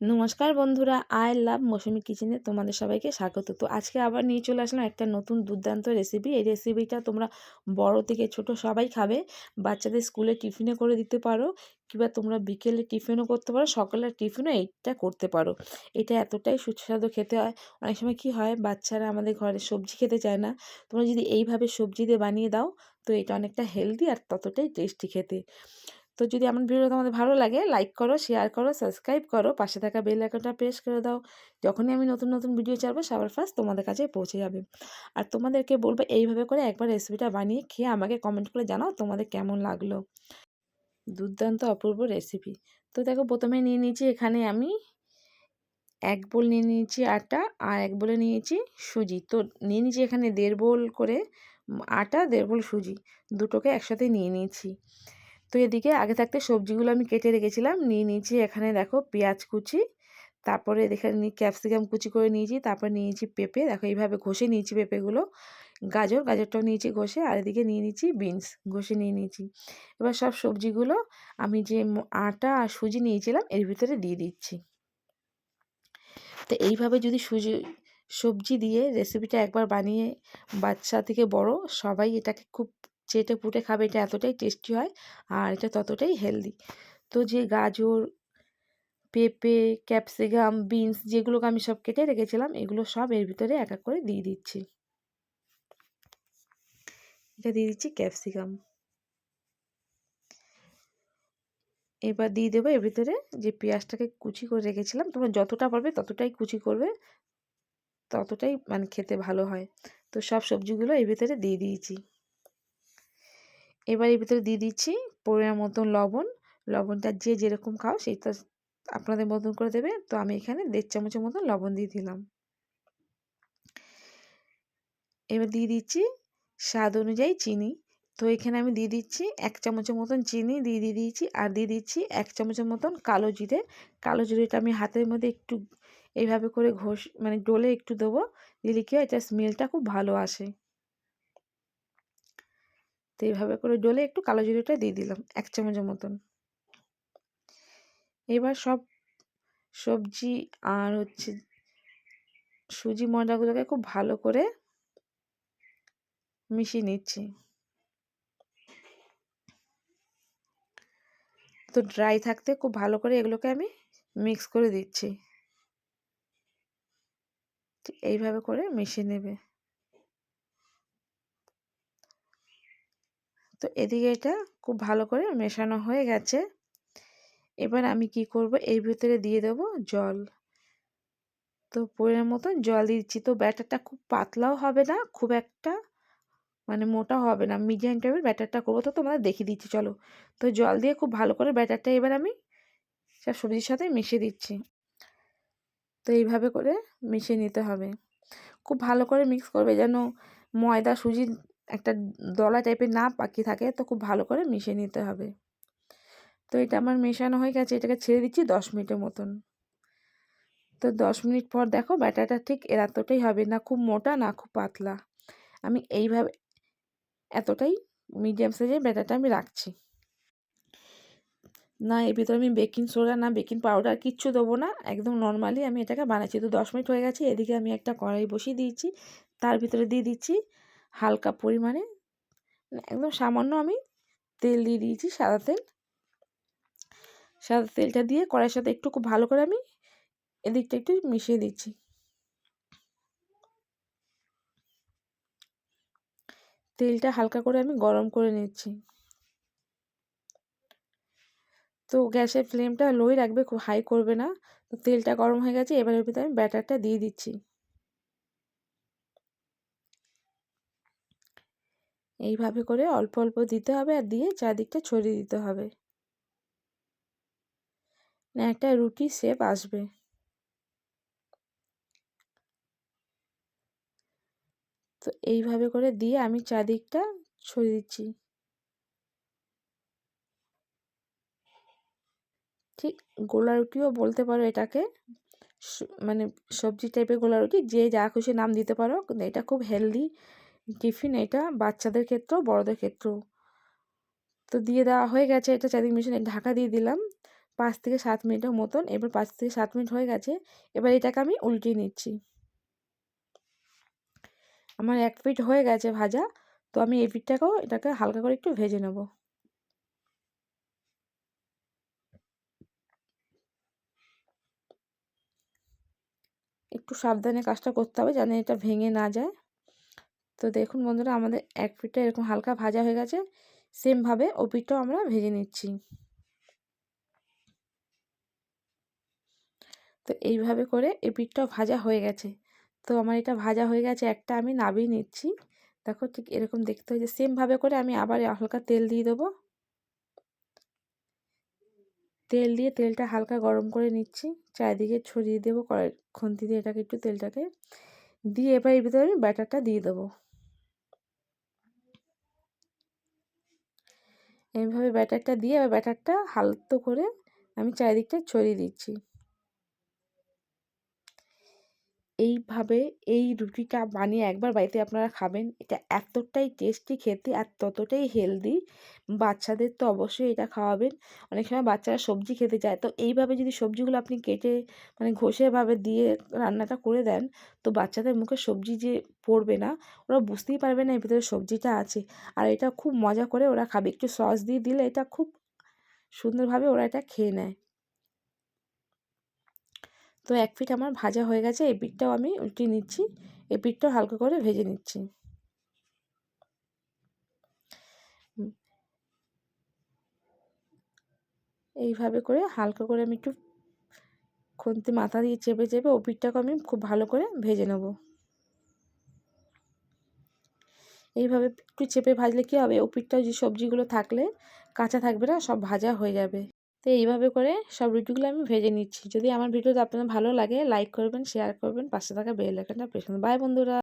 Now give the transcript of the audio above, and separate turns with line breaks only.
নমস্কার বন্ধুরা, I love মৌসুমি কিচেনে তোমাদের সবাইকে স্বাগত। তো আজকে আবার নিয়ে চলে আসলাম একটা নতুন দুর্দান্ত রেসিপি এই রেসিপিটা তোমরা বড় থেকে ছোট সবাই খাবে। বাচ্চাদের স্কুলে টিফিনে করে দিতে পারো কিংবা তোমরা বিকেলে টিফিনও করতে পারো, সকালের টিফিনও এইটা করতে পারো। এটা এতটাই সুস্বাদু খেতে হয়। অনেক সময় কী হয়, বাচ্চারা আমাদের ঘরে সবজি খেতে চায় না। তোমরা যদি এইভাবে সবজি দিয়ে বানিয়ে দাও, তো এটা অনেকটা হেলদি আর ততটাই টেস্টি খেতে। তো যদি আমার ভিডিও তোমাদের ভালো লাগে লাইক করো শেয়ার করো সাবস্ক্রাইব করো, পাশে থাকা বেল আইকনটা প্রেস করে দাও। যখনই আমি নতুন নতুন ভিডিও ছাড়বো, সবার ফার্স্ট তোমাদের কাছে পৌঁছে যাবে। আর তোমাদেরকে বলব এইভাবে করে একবার রেসিপিটা বানিয়ে খেয়ে আমাকে কমেন্ট করে জানাও তোমাদের কেমন লাগল। দুর্দান্ত অপূর্ব রেসিপি তো দেখো, প্রথমে নিয়ে নিয়েছি এখানে আমি এক বোল নিয়ে নিয়েছি আটা আর এক বোলে নিয়েছি সুজি। তো নিয়ে নিয়েছি এখানে দেড় বোল করে আটা, দেড় বোল সুজি। দুটোকে একসাথে নিয়ে নিয়েছি। তো এদিকে আগে থাকতে সবজিগুলো আমি কেটে রেখেছিলাম। নিয়ে নিয়েছি এখানে দেখো পেঁয়াজ কুচি, তারপরে এখানে ক্যাপসিকাম কুচি করে নিয়েছি, তারপর নিয়েছি পেঁপে। দেখো এইভাবে ঘষে নিয়েছি পেঁপেগুলো। গাজর, গাজরটাও নিয়েছি ঘষে, আর এদিকে নিয়ে নিয়েছি বিনস, ঘষে নিয়ে নিয়েছি। এবার সব সবজিগুলো আমি যে আটা আর সুজি নিয়েছিলাম, এর ভিতরে দিয়ে দিচ্ছি। তো এইভাবে যদি সুজি, সবজি দিয়ে রেসিপিটা একবার বানিয়ে বাচ্চা থেকে বড়, সবাই এটাকে খুব চেটে পুটে খাবে এটা এতটাই টেস্টি হয় আর এটা ততটাই হেলদি তো যে গাজর, পেঁপে ক্যাপসিকাম বিনস যেগুলোকে আমি সব কেটে রেখেছিলাম, এগুলো সব এর ভিতরে এক এক করে দিয়ে দিচ্ছি। এটা দিয়ে দিচ্ছি ক্যাপসিকাম এবার দিয়ে দেবো এর ভিতরে যে পেঁয়াজটাকে কুচি করে রেখেছিলাম, তোমরা যতটা পারবে ততটাই কুচি করবে, ততটাই মানে খেতে ভালো হয়। তো সব সবজিগুলো এর ভিতরে দিয়ে দিয়েছি। এবার এর ভিতরে দিয়ে দিচ্ছি পরিমাণ মতন লবণ। লবণটা যে যেরকম খাও সেইটা আপনাদের মতন করে দেবে। তো আমি এখানে দেড় চামচের মতন লবণ দিয়ে দিলাম। এবার দিয়ে দিচ্ছি স্বাদ অনুযায়ী চিনি। তো এখানে আমি দিয়ে দিচ্ছি এক চামচের মতন চিনি, দিয়ে দিয়ে দিয়েছি আর দিয়ে দিচ্ছি এক চামচের মতন কালো জিরে। কালো জিরেটা আমি হাতের মধ্যে একটু এইভাবে করে ঘষ মানে ডোলে একটু দেবো। দিলে কি হয়? এটা স্মেলটা খুব ভালো আসে। তো এইভাবে করে ডলে একটু কালো জিরেটা দিয়ে দিলাম, এক চামচের মতন। এবার সব সবজি আর হচ্ছে সুজি ময়দাগুলোকে খুব ভালো করে মিশিয়ে নিচ্ছি। তো ড্রাই থাকতে খুব ভালো করে এগুলোকে আমি মিক্স করে দিচ্ছি। এইভাবে করে মিশিয়ে নেবে। তো এদিকে এটা খুব ভালো করে মেশানো হয়ে গেছে। এবার আমি কি করব? এর ভিতরে দিয়ে দেবো জল। তো পরিমাণ মতন জল দিচ্ছি। তো ব্যাটারটা খুব পাতলাও হবে না, খুব একটা মানে মোটা হবে না। মিডিয়াম টাইপের ব্যাটারটা করব। তো তোমাদের দেখিয়ে দিচ্ছি, চলো। তো জল দিয়ে খুব ভালো করে ব্যাটারটা এবার আমি সব সবজির সাথে মিশিয়ে দিচ্ছি। তো এইভাবে করে মিশিয়ে নিতে হবে। খুব ভালো করে মিক্স করবে যেন ময়দা, সুজি একটা দলা টাইপের না পাকি থাকে তো খুব ভালো করে মিশিয়ে নিতে হবে। তো এটা আমার মেশানো হয়ে গেছে, এটাকে ছেড়ে দিচ্ছি দশ মিনিটের মতন। তো দশ মিনিট পর দেখো ব্যাটারটা ঠিক এতটাই হবে না খুব মোটা না খুব পাতলা। আমি এইভাবে, এতটাই মিডিয়াম সাইজের ব্যাটারটা আমি রাখছি। না, এর ভিতরে আমি বেকিং সোডা না বেকিং পাউডার কিচ্ছু দেবো না, একদম নর্মালি আমি এটাকে বানাচ্ছি। তো দশ মিনিট হয়ে গেছে, এদিকে আমি একটা কড়াই বসিয়ে দিয়েছি, তার ভিতরে দিয়ে দিচ্ছি হালকা পরিমাণে। একদম সামান্য আমি তেল দিয়ে দিয়েছি সাদা তেল। সাদা তেলটা দিয়ে কড়াইয়ের সাথে একটু খুব ভালো করে আমি এদিকটা একটু মিশিয়ে দিচ্ছি। তেলটা হালকা করে আমি গরম করে নিচ্ছি। তো গ্যাসের ফ্লেমটা লোই রাখবে, খুব হাই করবে না। তো তেলটা গরম হয়ে গেছে, এবারের ভিতরে আমি ব্যাটারটা দিয়ে দিচ্ছি। এইভাবে করে অল্প অল্প দিতে হবে আর দিয়ে চারদিকটা ছড়িয়ে দিতে হবে। একটা রুটি শেপ আসবে। তো এইভাবে করে দিয়ে আমি চারদিকটা ছড়িয়ে দিচ্ছি। ঠিক গোলা রুটিও বলতে পারো এটাকে। মানে সবজি টাইপের গোলা রুটি, যে যা খুশি নাম দিতে পারো। এটা খুব হেলদি টিফিন এটা, বাচ্চাদের ক্ষেত্রেও, বড়দের ক্ষেত্রেও। তো দিয়ে দেওয়া হয়ে গেছে এটা চারদিক মেশিনে ঢাকা দিয়ে দিলাম। পাঁচ থেকে সাত মিনিটের মতন, এবার পাঁচ থেকে সাত মিনিট হয়ে গেছে। এবার এটাকে আমি উল্টিয়ে নিচ্ছি। আমার এক পিঠ হয়ে গেছে ভাজা, তো আমি এই পিঠটাকেও এটাকে হালকা করে একটু ভেজে নেব। একটু সাবধানে কাজটা করতে হবে, যেন এটা ভেঙে না যায়। তো দেখুন বন্ধুরা, আমাদের এক পিঠটা এরকম হালকা ভাজা হয়ে গেছে। সেমভাবে ও পিঠটাও আমরা ভেজে নিচ্ছি। তো এইভাবে করে এই পিঠটাও ভাজা হয়ে গেছে। তো আমার এটা ভাজা হয়ে গেছে, একটা আমি নাবিয়ে নিচ্ছি। দেখো ঠিক এরকম দেখতে হয়েছে। সেমভাবে করে আমি আবার হালকা তেল দিয়ে দেবো। তেল দিয়ে তেলটা হালকা গরম করে নিচ্ছি। চারিদিকে ছড়িয়ে দেবো খুন্তি দিয়ে এটাকে একটু তেলটাকে। দিয়ে এবার এর ভিতরে আমি ব্যাটারটা দিয়ে দেবো। এইভাবে ব্যাটারটা দিয়ে ব্যাটারটা হালতো করে আমি চারিদিকটা ছড়িয়ে দিচ্ছি। এইভাবে এই রুটিটা বানিয়ে একবার বাড়িতে আপনারা খাবেন। এটা এতটাই টেস্টি খেতে আর ততটাই হেলদি। বাচ্চাদের তো অবশ্যই এটা খাওয়াবেন। অনেক সময় বাচ্চারা সবজি খেতে চায়। তো এইভাবে যদি সবজিগুলো আপনি কেটে মানে ঘষেভাবে দিয়ে রান্নাটা করে দেন, তো বাচ্চাদের মুখে সবজি যে পড়বে না, ওরা বুঝতেই পারবে না এর ভিতরে সবজিটা আছে। আর এটা খুব মজা করে ওরা খাবে। একটু সস দিয়ে দিলে এটা খুব সুন্দরভাবে ওরা এটা খেয়ে নেয়। তো এক পিঠ আমার ভাজা হয়ে গেছে, এই পিঠটাও আমি উল্টিয়ে নিচ্ছি, এই পিঠটাও হালকা করে ভেজে নিচ্ছি। এইভাবে করে হালকা করে আমি একটু খুন্তি মাথা দিয়ে চেপে চেপে ও পিঠটাকে আমি খুব ভালো করে ভেজে নেব। এইভাবে একটু চেপে ভাজলে কী হবে? ও পিঠটা যে সবজিগুলো থাকলে কাঁচা থাকবে না, সব ভাজা হয়ে যাবে। তো এইভাবে করে সব রুটিগুলো আমি ভেজে নিচ্ছি। যদি আমার ভিডিওটা আপনাদের ভালো লাগে লাইক করবেন শেয়ার করবেন, পাশে থাকা বেল আইকনটা প্রেস করবেন। বাই বন্ধুরা!